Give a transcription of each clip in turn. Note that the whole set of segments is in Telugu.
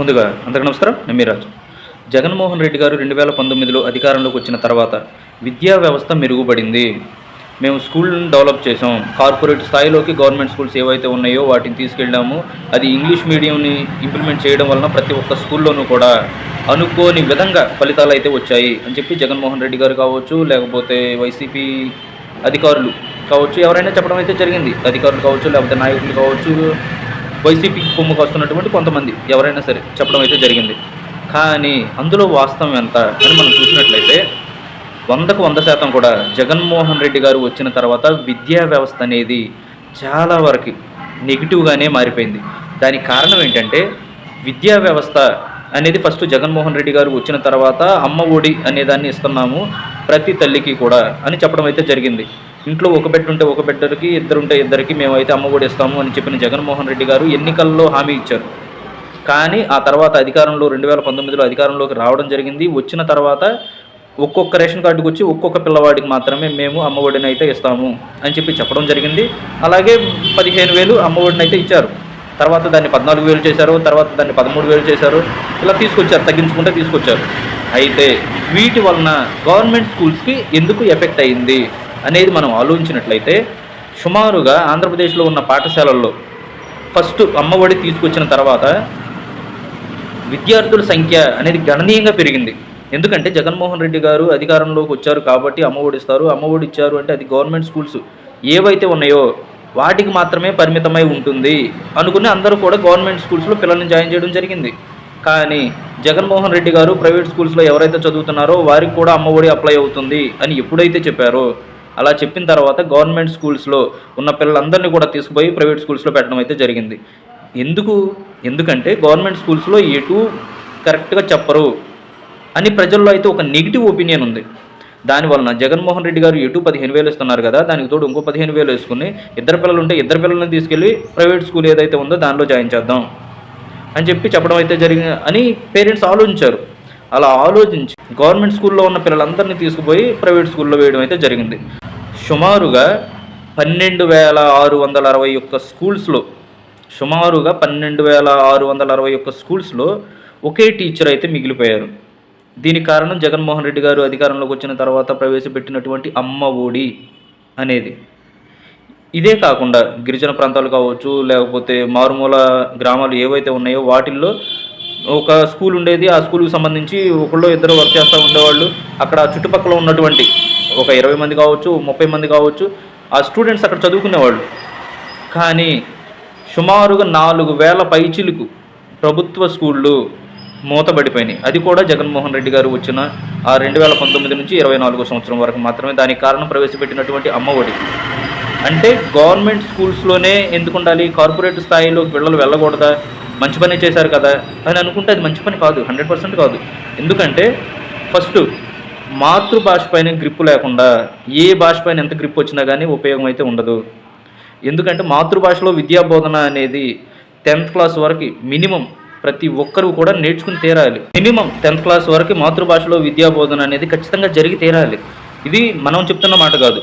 ముందుగా అందరికీ నమస్కారం. నేను మీరాజు జగన్మోహన్ రెడ్డి గారు రెండు వేల పంతొమ్మిదిలో అధికారంలోకి వచ్చిన తర్వాత విద్యా వ్యవస్థ మెరుగుపడింది. మేము స్కూల్ని డెవలప్ చేసాం కార్పొరేట్ స్థాయిలోకి గవర్నమెంట్ స్కూల్స్ ఏవైతే ఉన్నాయో వాటిని తీసుకెళ్ళాము. అది ఇంగ్లీష్ మీడియంని ఇంప్లిమెంట్ చేయడం వలన ప్రతి ఒక్క స్కూల్లోనూ కూడా అనుకోని విధంగా ఫలితాలు అయితే వచ్చాయి అని చెప్పి జగన్మోహన్ రెడ్డి గారు కావచ్చు లేకపోతే వైసీపీ అధికారులు కావచ్చు ఎవరైనా చెప్పడం అయితే జరిగింది. అధికారులు కావచ్చు లేకపోతే నాయకులు కావచ్చు వైసీపీకి కొమ్ముకు వస్తున్నటువంటి కొంతమంది. ఎవరైనా సరే చెప్పడం అయితే జరిగింది. కానీ అందులో వాస్తవం ఎంత అని మనం చూసినట్లయితే వందకు వంద శాతం కూడా జగన్మోహన్ రెడ్డి గారు వచ్చిన తర్వాత విద్యా వ్యవస్థ అనేది చాలా వరకు నెగిటివ్గానే మారిపోయింది. దానికి కారణం ఏంటంటే విద్యా వ్యవస్థ అనేది ఫస్ట్ జగన్మోహన్ రెడ్డి గారు వచ్చిన తర్వాత అమ్మ ఒడి అనే దాన్ని ఇస్తున్నాము ప్రతి తల్లికి కూడా అని చెప్పడం అయితే జరిగింది. ఇంట్లో ఒక బెడ్ ఉంటే ఒక బెడ్డర్కి ఇద్దరు ఉంటే ఇద్దరికి మేమైతే అమ్మ ఒడి ఇస్తాము అని చెప్పిన జగన్మోహన్ రెడ్డి గారు ఎన్నికల్లో హామీ ఇచ్చారు. కానీ ఆ తర్వాత అధికారంలో రెండు వేల పంతొమ్మిదిలో అధికారంలోకి రావడం జరిగింది. వచ్చిన తర్వాత ఒక్కొక్క రేషన్ కార్డుకు వచ్చి ఒక్కొక్క పిల్లవాడికి మాత్రమే మేము అమ్మఒడిని అయితే ఇస్తాము అని చెప్పి చెప్పడం జరిగింది. అలాగే పదిహేను వేలు అమ్మఒడిని అయితే ఇచ్చారు. తర్వాత దాన్ని పద్నాలుగు వేలు చేశారు తర్వాత దాన్ని పదమూడు వేలు చేశారు. ఇలా తీసుకొచ్చారు తగ్గించుకుంటే తీసుకొచ్చారు. అయితే వీటి వలన గవర్నమెంట్ స్కూల్స్కి ఎందుకు ఎఫెక్ట్ అయింది? అనేది మనం ఆలోచించినట్లయితే సుమారుగా ఆంధ్రప్రదేశ్లో ఉన్న పాఠశాలల్లో ఫస్ట్ అమ్మఒడి తీసుకొచ్చిన తర్వాత విద్యార్థుల సంఖ్య అనేది గణనీయంగా పెరిగింది. ఎందుకంటే జగన్మోహన్ రెడ్డి గారు అధికారంలోకి వచ్చారు కాబట్టి అమ్మఒడి ఇస్తారు అమ్మఒడి ఇచ్చారు అంటే అది గవర్నమెంట్ స్కూల్స్ ఏవైతే ఉన్నాయో వాటికి మాత్రమే పరిమితమై ఉంటుంది అనుకుని అందరూ కూడా గవర్నమెంట్ స్కూల్స్లో పిల్లల్ని జాయిన్ చేయడం జరిగింది. కానీ జగన్మోహన్ రెడ్డి గారు ప్రైవేట్ స్కూల్స్లో ఎవరైతే చదువుతున్నారో వారికి కూడా అమ్మఒడి అప్లై అవుతుంది అని ఎప్పుడైతే చెప్పారో అలా చెప్పిన తర్వాత గవర్నమెంట్ స్కూల్స్లో ఉన్న పిల్లలందరినీ కూడా తీసుకుపోయి ప్రైవేట్ స్కూల్స్లో పెట్టడం అయితే జరిగింది. ఎందుకు? ఎందుకంటే గవర్నమెంట్ స్కూల్స్లో ఎటు కరెక్ట్గా చెప్పరు అని ప్రజల్లో అయితే ఒక నెగిటివ్ ఒపీనియన్ ఉంది. దానివలన జగన్మోహన్ రెడ్డి గారు ఎటు పదిహేను వేలు ఇస్తున్నారు కదా దానికి తోడు ఇంకో పదిహేను వేలు వేసుకుని ఇద్దరు పిల్లలు ఉంటే ఇద్దరు పిల్లల్ని తీసుకెళ్ళి ప్రైవేట్ స్కూల్ ఏదైతే ఉందో దానిలో జాయిన్ చేద్దాం అని చెప్పి చెప్పడం అయితే జరిగింది అని పేరెంట్స్ ఆలోచించారు. అలా ఆలోచించి గవర్నమెంట్ స్కూల్లో ఉన్న పిల్లలందరినీ తీసుకుపోయి ప్రైవేట్ స్కూల్లో వేయడం అయితే జరిగింది. సుమారుగా పన్నెండు వేల ఆరు వందల అరవై ఒక్క స్కూల్స్లో సుమారుగా పన్నెండు వేల ఆరు వందల అరవై ఒక్క స్కూల్స్లో ఒకే టీచర్ అయితే మిగిలిపోయారు. దీనికి కారణం జగన్మోహన్ రెడ్డి గారు అధికారంలోకి వచ్చిన తర్వాత ప్రవేశపెట్టినటువంటి అమ్మ ఒడి అనేది. ఇదే కాకుండా గిరిజన ప్రాంతాలు కావచ్చు లేకపోతే మారుమూల గ్రామాలు ఏవైతే ఉన్నాయో వాటిల్లో ఒక స్కూల్ ఉండేది. ఆ స్కూల్కి సంబంధించి ఒకళ్ళు ఇద్దరు వర్క్ చేస్తూ ఉండేవాళ్ళు. అక్కడ చుట్టుపక్కల ఉన్నటువంటి ఒక ఇరవై మంది కావచ్చు ముప్పై మంది కావచ్చు ఆ స్టూడెంట్స్ అక్కడ చదువుకునేవాళ్ళు. కానీ సుమారుగా నాలుగు వేల పైచిలకు ప్రభుత్వ స్కూళ్ళు మూతబడిపోయినాయి. అది కూడా జగన్మోహన్ రెడ్డి గారు వచ్చిన ఆ రెండు వేల పంతొమ్మిది నుంచి ఇరవై నాలుగో సంవత్సరం వరకు మాత్రమే దానికి కారణం ప్రవేశపెట్టినటువంటి అమ్మఒడి అంటే గవర్నమెంట్ స్కూల్స్లోనే ఎందుకు ఉండాలి? కార్పొరేట్ స్థాయిలో పిల్లలు వెళ్ళకూడదా? మంచి పని చేశారు కదా? అని అనుకుంటే అది మంచి పని కాదు హండ్రెడ్ పర్సెంట్ కాదు. ఎందుకంటే ఫస్ట్ మాతృభాష పైన గ్రిప్పు లేకుండా ఏ భాష పైన ఎంత గ్రిప్ వచ్చినా కానీ ఉపయోగం అయితే ఉండదు. ఎందుకంటే మాతృభాషలో విద్యా బోధన అనేది టెన్త్ క్లాస్ వరకు మినిమం ప్రతి ఒక్కరు కూడా నేర్చుకుని తీరాలి. మినిమం టెన్త్ క్లాస్ వరకు మాతృభాషలో విద్యా బోధన అనేది ఖచ్చితంగా జరిగి తీరాలి. ఇది మనం చెప్తున్న మాట కాదు.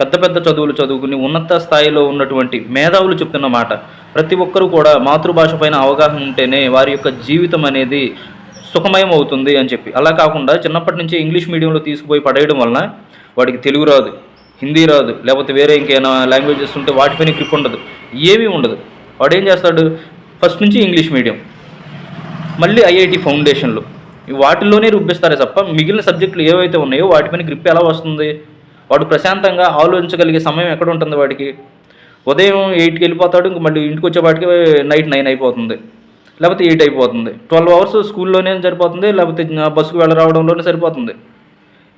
పెద్ద పెద్ద చదువులు చదువుకుని ఉన్నత స్థాయిలో ఉన్నటువంటి మేధావులు చెప్తున్న మాట. ప్రతి ఒక్కరూ కూడా మాతృభాష పైన అవగాహన ఉంటేనే వారి యొక్క జీవితం అనేది సుఖమయం అవుతుంది అని చెప్పి. అలా కాకుండా చిన్నప్పటి నుంచి ఇంగ్లీష్ మీడియంలో తీసుకుపోయి పడేయడం వలన వాడికి తెలుగు రాదు హిందీ రాదు లేకపోతే వేరే ఇంకేమైనా లాంగ్వేజెస్ ఉంటే వాటిపైన గ్రిప్ ఉండదు ఏమీ ఉండదు. వాడు ఏం చేస్తాడు? ఫస్ట్ నుంచి ఇంగ్లీష్ మీడియం. మళ్ళీ ఐఐటి ఫౌండేషన్లు. వాటిల్లోనే రుబ్బిస్తారే తప్ప మిగిలిన సబ్జెక్టులు ఏవైతే ఉన్నాయో వాటిపైన గ్రిప్ ఎలా వస్తుంది? వాడు ప్రశాంతంగా ఆలోచించగలిగే సమయం ఎక్కడ ఉంటుంది వాడికి? ఉదయం ఎయిట్కి వెళ్ళిపోతాడు ఇంక మళ్ళీ ఇంటికి వచ్చేపాటికి నైట్ నైన్ అయిపోతుంది. లేకపోతే ఎయిట్ అయిపోతుంది ట్వెల్వ్ అవర్స్ స్కూల్లోనే సరిపోతుంది లేకపోతే బస్సుకు వెళ్ళరావడంలోనే సరిపోతుంది.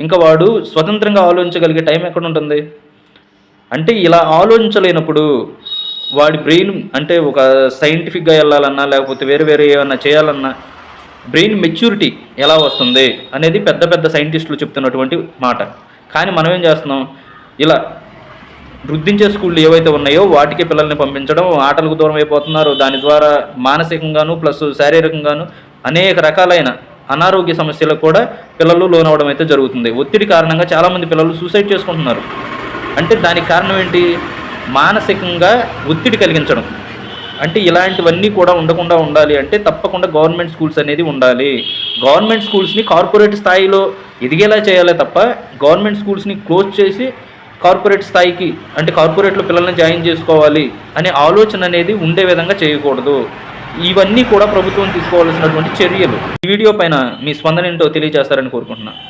ఇంకా వాడు స్వతంత్రంగా ఆలోచించగలిగే టైం ఎక్కడ ఉంటుంది? అంటే ఇలా ఆలోచించలేనప్పుడు వాడి బ్రెయిన్ అంటే ఒక సైంటిఫిక్గా వెళ్ళాలన్నా లేకపోతే వేరే వేరే ఏమన్నా చేయాలన్నా బ్రెయిన్ మెచ్యూరిటీ ఎలా వస్తుంది అనేది పెద్ద పెద్ద సైంటిస్టులు చెప్తున్నటువంటి మాట. కానీ మనం ఏం చేస్తున్నాం? ఇలా వృద్ధించే స్కూళ్ళు ఏవైతే ఉన్నాయో వాటికి పిల్లల్ని పంపించడం ఆటలకు దూరం అయిపోతున్నారు. దాని ద్వారా మానసికంగాను ప్లస్ శారీరకంగాను అనేక రకాలైన అనారోగ్య సమస్యలకు కూడా పిల్లలు లోనవడం అయితే జరుగుతుంది. ఒత్తిడి కారణంగా చాలామంది పిల్లలు సూసైడ్ చేసుకుంటున్నారు. అంటే దానికి కారణం ఏంటి? మానసికంగా ఒత్తిడి కలిగించడం. అంటే ఇలాంటివన్నీ కూడా ఉండకుండా ఉండాలి అంటే తప్పకుండా గవర్నమెంట్ స్కూల్స్ అనేది ఉండాలి. గవర్నమెంట్ స్కూల్స్ని కార్పొరేట్ స్థాయిలో ఎదిగేలా చేయాలి తప్ప గవర్నమెంట్ స్కూల్స్ని క్లోజ్ చేసి కార్పొరేట్ స్థాయికి అంటే కార్పొరేట్లో పిల్లల్ని జాయిన్ చేసుకోవాలి అనే ఆలోచన అనేది ఉండే విధంగా చేయకూడదు. ఇవన్నీ కూడా ప్రభుత్వం తీసుకోవాల్సినటువంటి చర్యలు. ఈ వీడియో పైన మీ స్పందన ఏంటో తెలియజేస్తారని కోరుకుంటున్నాను